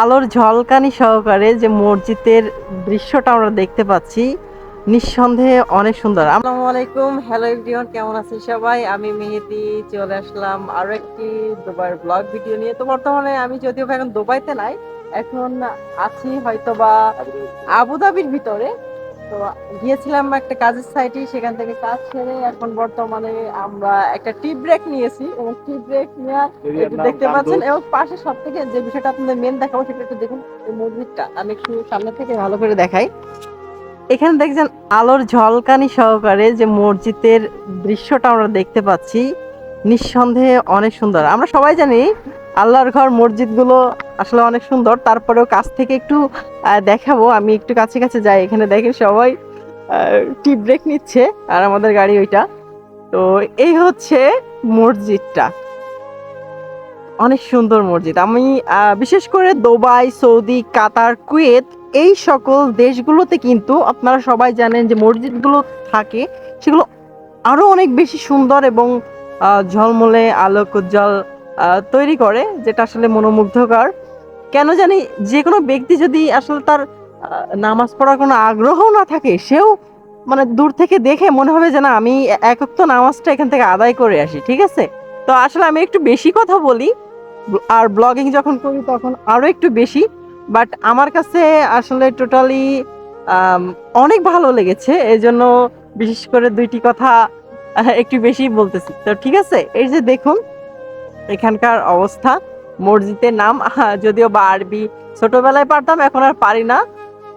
আলোর ঝলকানি সহকারে যে মসজিদের দৃশ্যটা আমরা দেখতে পাচ্ছি, নিঃসন্দেহে অনেক সুন্দর। আসসালামু আলাইকুম, হ্যালো এভরিওয়ান, কেমন আছেন সবাই? আমি মেহেদি, চলে আসলাম আরও একটি দুবাইয়ের ব্লগ ভিডিও নিয়ে। তো বর্তমানে আমি যদিও এখন দুবাইতে নাই, এখন আছি হয়তোবা আবুধাবির ভিতরে। তো গিয়েছিলাম একটা কাজের সাইটে সেখান থেকে কাজ সেরে এখন বর্তমানে আমরা একটা টি ব্রেক নিয়েছি। এবং টি ব্রেক নেওয়ার দেখতে পাচ্ছেন এবং পাশে সব থেকে যে বিষয়টা আপনাদের মেন দেখাবো সেটা একটু দেখুন এই মসজিদটা। আমি একটু সামনে থেকে ভালো করে দেখাই। এখানে দেখছেন আলোর ঝলকানি সহকারে যে মসজিদের দৃশ্যটা আমরা দেখতে পাচ্ছি নিঃসন্দেহে অনেক সুন্দর। আমরা সবাই জানি আল্লাহর ঘর মসজিদগুলো আসলে অনেক সুন্দর। তারপরেও কাছ থেকে একটু দেখাবো। আমি একটু কাছে কাছে যাই। এখানে দেখেন সবাই টি ব্রেক নিচ্ছে, আর আমাদের গাড়ি ওইটা। তো এই হচ্ছে মসজিদটা। অনেক সুন্দর মসজিদ। আমি বিশেষ করে দুবাই, সৌদি, কাতার, কুয়েত, এই সকল দেশগুলোতে কিন্তু আপনারা সবাই জানেন যে মসজিদগুলো থাকে, সেগুলো আরও অনেক বেশি সুন্দর এবং ঝলমলে আলোক উজ্জ্বল তৈরি করে, যেটা আসলে মনোমুগ্ধকর। কেন জানি যে কোনো ব্যক্তি যদি আসলে তার নামাজ পড়ার কোনো আগ্রহ না থাকে, সেও মানে দূর থেকে দেখে মনে হবে যে না, আমি একক তো নামাজটা এখান থেকে আদায় করে আসি, ঠিক আছে? তো আসলে আমি একটু বেশি কথা বলি আর ব্লগিং যখন করি তখন আরও একটু বেশি, বাট আমার কাছে আসলে টোটালি অনেক ভালো লেগেছে এই জন্য বিশেষ করে দুইটি কথা একটু বেশি বলতেছি। তো ঠিক আছে, এই যে দেখুন, এখানকার অবস্থা। মসজিদের নাম যদিও বা আরবি ছোটবেলায় পারতাম, এখন আর পারি না।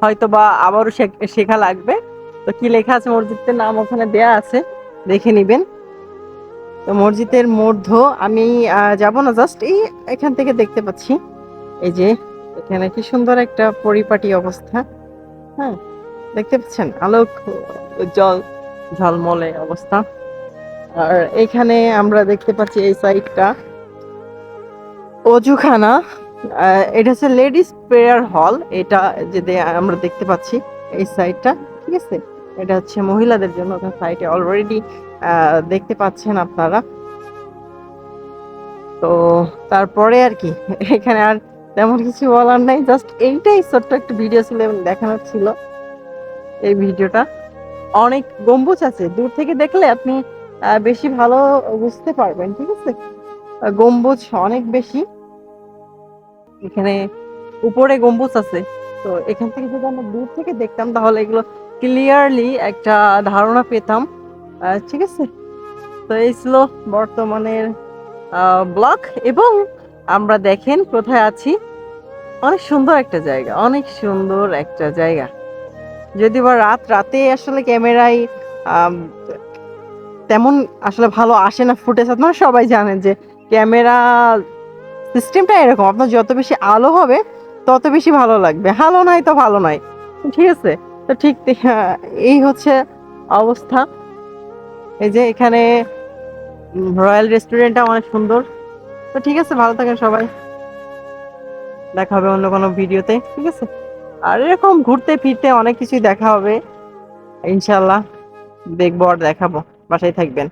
হয়তো বা আবারও শেখ- লাগবে। তো কি লেখা আছে মসজিদের নাম ওখানে দেয়া আছে। দেখে নিবেন। তো মসজিদের মধ্য আমি যাব না জাস্ট এই, এখান থেকে দেখতে পাচ্ছি। এই যে, এখানে কি সুন্দর একটা পরিপাটি অবস্থা। হ্যাঁ দেখতে পাচ্ছেন? আলোক, জল, ঝলমলে অবস্থা। আর এখানে আমরা দেখতে পাচ্ছি এই সাইডটা অজুখানা এটা হচ্ছে লেডিস প্রেয়ার হল, এটা যে আমরা দেখতে পাচ্ছি এই সাইডটা ঠিক আছে? এটা হচ্ছে মহিলাদের জন্য সাইডে অলরেডি দেখতে পাচ্ছেন আপনারা। তো তারপরে আর কি, এখানে আর তেমন কিছু বলার নাই জাস্ট এইটাই ছোট্ট একটা ভিডিও ছিল, এবং দেখানোর ছিল এই ভিডিওটা অনেক গম্বুজ আছে, দূর থেকে দেখলে আপনি বেশি ভালো বুঝতে পারবেন, ঠিক আছে? গম্বুজ অনেক বেশি। এখানে উপরে গম্বুজ আছে। তো এখান থেকে যদি আমরা দূর থেকে দেখতাম, তাহলে এগুলো ক্লিয়ারলি একটা ধারণা পেতাম। ঠিক আছে? তো এই ছিল বর্তমানের ব্লক এবং আমরা দেখেন কোথায় আছি। অনেক সুন্দর একটা জায়গা, অনেক সুন্দর একটা জায়গা। যদি বা রাত, রাতে আসলে ক্যামেরায় তেমন আসলে ভালো আসে না ফুটেজ আপনারা সবাই জানেন যে ক্যামেরা সিস্টেমটা এরকম আপনার যত বেশি আলো হবে তত বেশি ভালো লাগবে। ভালো নাই তো ভালো নাই। ঠিক আছে? তো ঠিক হ্যাঁ, এই হচ্ছে অবস্থা। এই যে এখানে রয়্যাল রেস্টুরেন্টটা অনেক সুন্দর। তো ঠিক আছে ভালো থাকেন সবাই। দেখা হবে অন্য কোনো ভিডিওতে ঠিক আছে? আর এরকম ঘুরতে ফিরতে অনেক কিছুই দেখা হবে। ইনশাল্লাহ দেখব আর দেখাবো। বাসায় থাকবেন।